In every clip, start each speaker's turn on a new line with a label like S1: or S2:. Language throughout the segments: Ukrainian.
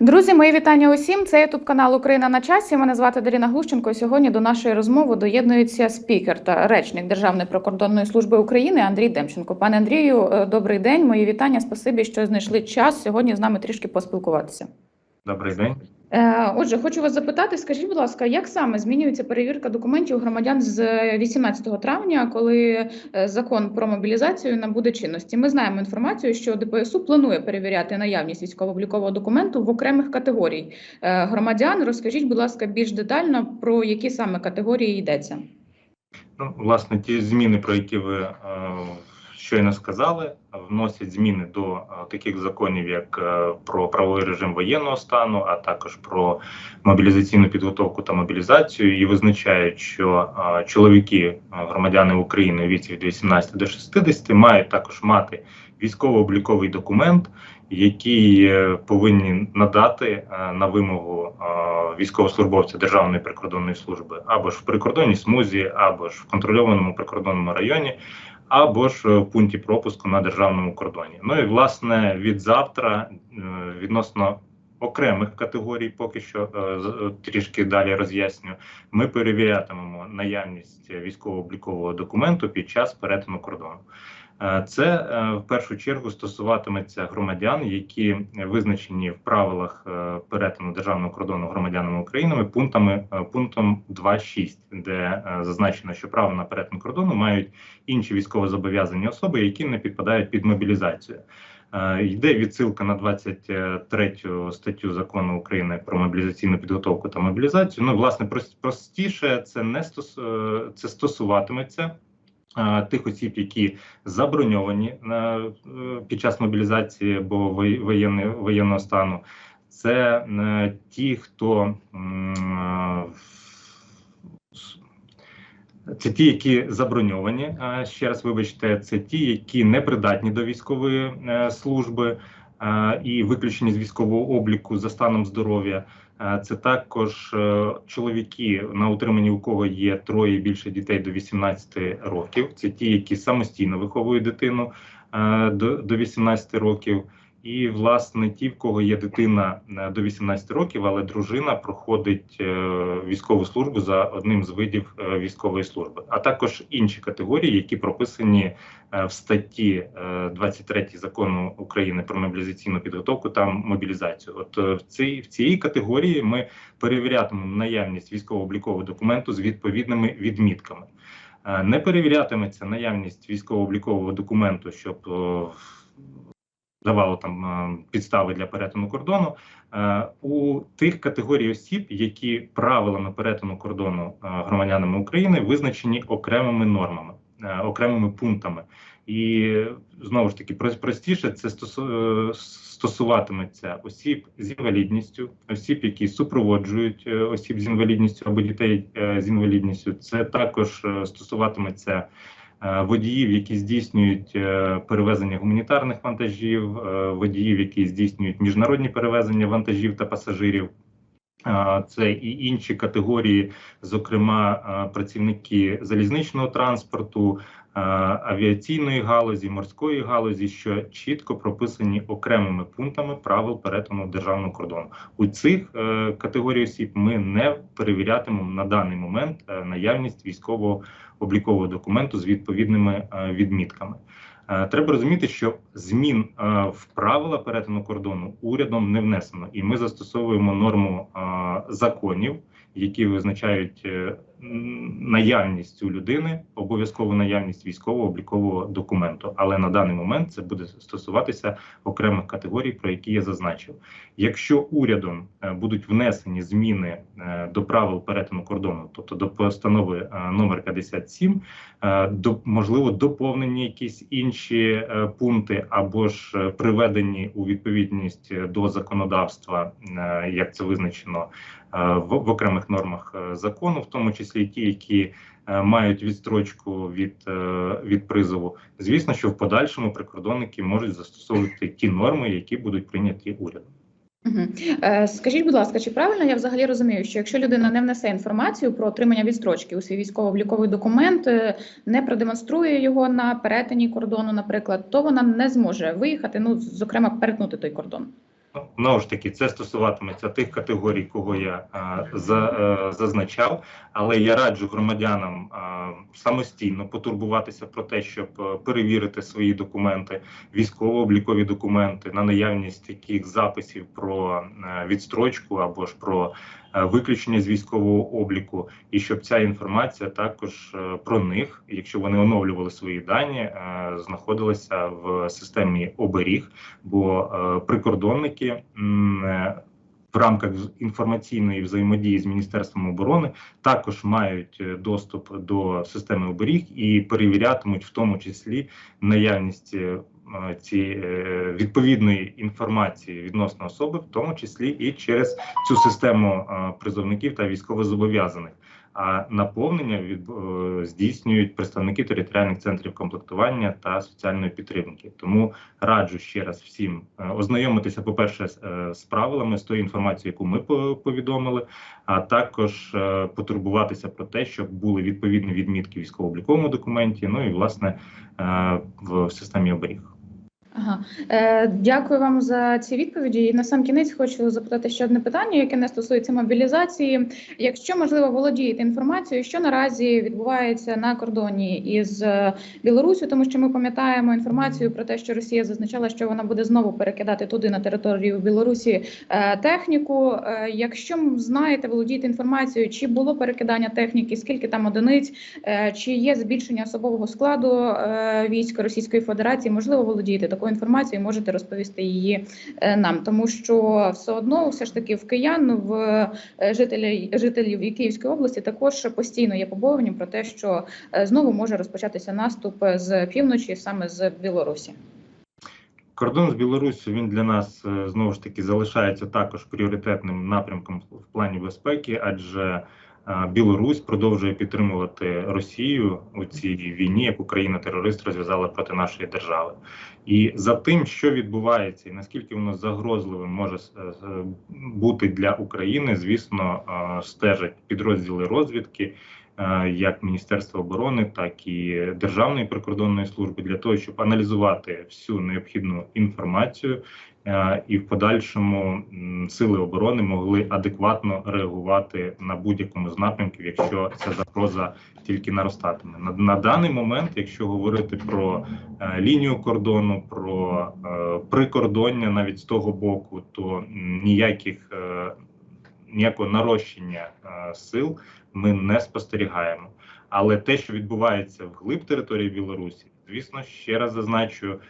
S1: Друзі, мої вітання усім. Це Ютуб канал Україна на часі. Мене звати Даріна Глущенко. Сьогодні до нашої розмови доєднується спікер та речник Державної прикордонної служби України Андрій Демченко. Пане Андрію, е, добрий день. Мої вітання. Спасибі, що знайшли час сьогодні з нами трішки поспілкуватися.
S2: Добрий день.
S1: Е, Отже, хочу вас запитати, скажіть, будь ласка, як саме змінюється перевірка документів громадян з 18 травня, коли е, закон про мобілізацію набуде чинності? Ми знаємо інформацію, що ДПСУ планує перевіряти наявність військово-облікового документу в окремих категорій е, громадян. Розкажіть, будь ласка, більш детально про які саме категорії йдеться?
S2: Ну, власне, ті зміни, про які ви щойно сказали, вносять зміни до е, таких законів, як е, про правовий режим воєнного стану, а також про мобілізаційну підготовку та мобілізацію, і визначають, що е, чоловіки, громадяни України у віці від 18 до 60 мають також мати військово-обліковий документ, який повинні надати на вимогу військовослужбовця Державної прикордонної служби або ж в прикордонній смузі, або ж в контрольованому прикордонному районі, або ж в пункті пропуску на державному кордоні. Ну і власне від завтра е, відносно окремих категорій, поки що е, е, трішки далі роз'ясню, ми перевірятимемо наявність військово-облікового документу під час перетину кордону. Е, Це е, в першу чергу стосуватиметься громадян, які визначені в правилах е, перетину державного кордону громадянами України пунктами пунктом 2.6, де зазначено, що право на перетин кордону мають інші військовозобов'язані особи, які не підпадають під мобілізацію. Йде відсилка на 23 статтю закону України про мобілізаційну підготовку та мобілізацію. Ну, власне, простіше це не стос... це стосуватиметься тих осіб, які заброньовані на е, під час мобілізації або воєнного стану. Це е, ті, хто е, це ті, які заброньовані. е, Ще раз вибачте, це ті, які не придатні до військової е, служби е, і виключені з військового обліку за станом здоров'я. Це також е, чоловіки, на утриманні у кого є троє більше дітей до 18 років. Це ті, які самостійно виховують дитину е, до 18 років. І власне ті, в кого є дитина е, до 18 років, але дружина проходить е, військову службу за одним з видів е, військової служби, а також інші категорії, які прописані в статті е, 23 закону України про мобілізаційну підготовку та мобілізацію. От в цій в цій категорії ми перевірятимемо наявність військово-облікового документу з відповідними відмітками. Не перевірятиметься наявність військово-облікового документу, щоб давало там е, підстави для перетину кордону е, у тих категорій осіб, які правилами перетину кордону е, громадянами України визначені окремими нормами, окремими пунктами. І знову ж таки прос- простіше це стосу- стосуватиметься осіб з інвалідністю, осіб, які супроводжують осіб з інвалідністю або дітей з інвалідністю. Це також стосуватиметься водіїв, які здійснюють е, перевезення гуманітарних вантажів, е, водіїв, які здійснюють міжнародні перевезення вантажів та пасажирів. Це і інші категорії, зокрема працівники залізничного транспорту, авіаційної галузі, морської галузі, що чітко прописані окремими пунктами правил перетину державного кордону. У цих е, категорій осіб ми не перевірятимемо на даний момент е, наявність військового облікового документу з відповідними е, відмітками. Е, Треба розуміти, що змін е, в правила перетину кордону урядом не внесено, і ми застосовуємо норму е, законів, які визначають е, наявність у людини, обов'язкову наявність військово-облікового документу. Але на даний момент це буде стосуватися окремих категорій, про які я зазначив. Якщо урядом е, будуть внесені зміни е, до правил перетину кордону, тобто до постанови е, номер 57, е, до можливо доповнені якісь інші пункти, або ж приведені у відповідність до законодавства, як це визначено в, в окремих нормах е, закону, в тому числі ті, які е, мають відстрочку від, е, від призову. Звісно, що в подальшому прикордонники можуть застосовувати ті норми, які будуть прийняті урядом.
S1: Е, Скажіть, будь ласка, чи правильно я взагалі розумію, що якщо людина не внесе інформацію про отримання відстрочки у свій військово-обліковий документ, е, не продемонструє його на перетині кордону, наприклад, то вона не зможе виїхати, ну зокрема, перетнути той кордон?
S2: Знову ж таки, це стосуватиметься тих категорій, кого я а, за, а, зазначав, але я раджу громадянам а, самостійно потурбуватися про те, щоб е, перевірити свої документи, військово-облікові документи на наявність яких записів про е, відстрочку або ж про е, виключення з військового обліку, і щоб ця інформація також е, про них, якщо вони оновлювали свої дані, е, знаходилася в системі оберіг, бо е, прикордонники е, в рамках інформаційної взаємодії з міністерством оборони також мають е, доступ до системи оберіг і перевірятимуть в тому числі наявність е, ці е, відповідної інформації відносно особи, в тому числі і через цю систему е, призовників та військовозобов'язаних. А наповнення від е, здійснюють представники територіальних центрів комплектування та соціальної підтримки. Тому раджу ще раз всім е, ознайомитися, по-перше, з, е, з правилами з тою інформацією, яку ми повідомили, а також е, потурбуватися про те, щоб були відповідні відмітки військово-обліковому документі. Ну і власне е, в системі оберіг.
S1: Ага, е, дякую вам за ці відповіді. І на сам кінець хочу запитати ще одне питання, яке не стосується мобілізації. Якщо можливо володієте інформацією, що наразі відбувається на кордоні із е, Білорусю, тому що ми пам'ятаємо інформацію про те, що Росія зазначала, що вона буде знову перекидати туди на територію Білорусі е, техніку. Е, якщо знаєте, володієте інформацією, чи було перекидання техніки, скільки там одиниць, е, чи є збільшення особового складу е, військ Російської Федерації, можливо, володієте такою інформацією, можете розповісти її е, нам, тому що все одно, все ж таки, в киян, в е, жителів жителів і Київської області також постійно є побоювання про те, що е, знову може розпочатися наступ з півночі, саме з Білорусі.
S2: Кордон з Білоруссю він для нас знову ж таки залишається також пріоритетним напрямком в плані безпеки, адже Білорусь продовжує підтримувати Росію у цій війні, яку країна-терорист розв'язала проти нашої держави. І за тим, що відбувається, і наскільки воно загрозливим може е, е, бути для України, звісно, стежать підрозділи розвідки. Як Міністерства оборони, так і Державної прикордонної служби для того, щоб аналізувати всю необхідну інформацію, і в подальшому сили оборони могли адекватно реагувати на будь-якому з напрямків, якщо ця загроза тільки наростатиме. На, на даний момент, якщо говорити про е, лінію кордону, про е, прикордоння навіть з того боку, то ніяких е, ніякого нарощення е, сил ми не спостерігаємо. Але те, що відбувається вглиб території Білорусі, звісно, ще раз зазначу,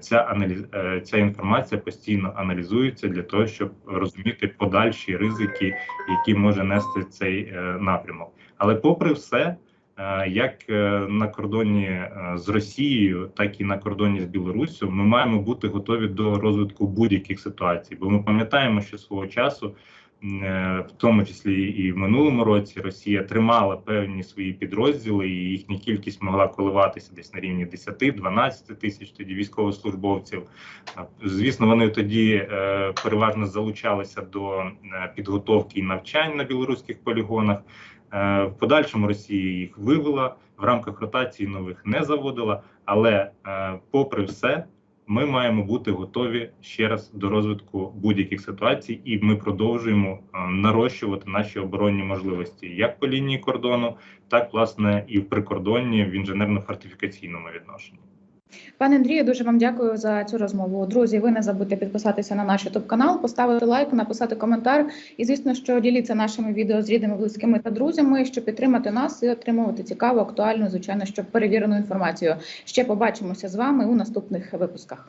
S2: ця аналіз е, ця інформація постійно аналізується для того, щоб розуміти подальші ризики, які може нести цей е, напрямок. Але, попри все, е, як на кордоні з Росією, так і на кордоні з Білоруссю, ми маємо бути готові до розвитку будь-яких ситуацій, бо ми пам'ятаємо, що свого часу. Е, В тому числі і в минулому році Росія тримала певні свої підрозділи, і їхня кількість могла коливатися десь на рівні 10-12 тисяч тоді військовослужбовців. Звісно, вони тоді е, переважно залучалися до е, підготовки і навчань на білоруських полігонах. В подальшому Росія їх вивела в рамках ротації нових не заводила. Але, попри все, ми маємо бути готові ще раз до розвитку будь-яких ситуацій, і ми продовжуємо е, нарощувати наші оборонні можливості як по лінії кордону, так власне і в прикордонні в інженерно-фортифікаційному відношенні.
S1: Пане Андрію, дуже вам дякую за цю розмову. Друзі, ви не забудьте підписатися на наш youtube канал, поставити лайк, написати коментар. І звісно, що діліться нашими відео з рідними, близькими та друзями, щоб підтримати нас і отримувати цікаву, актуальну, звичайно, щоб перевірену інформацію. Ще побачимося з вами у наступних випусках.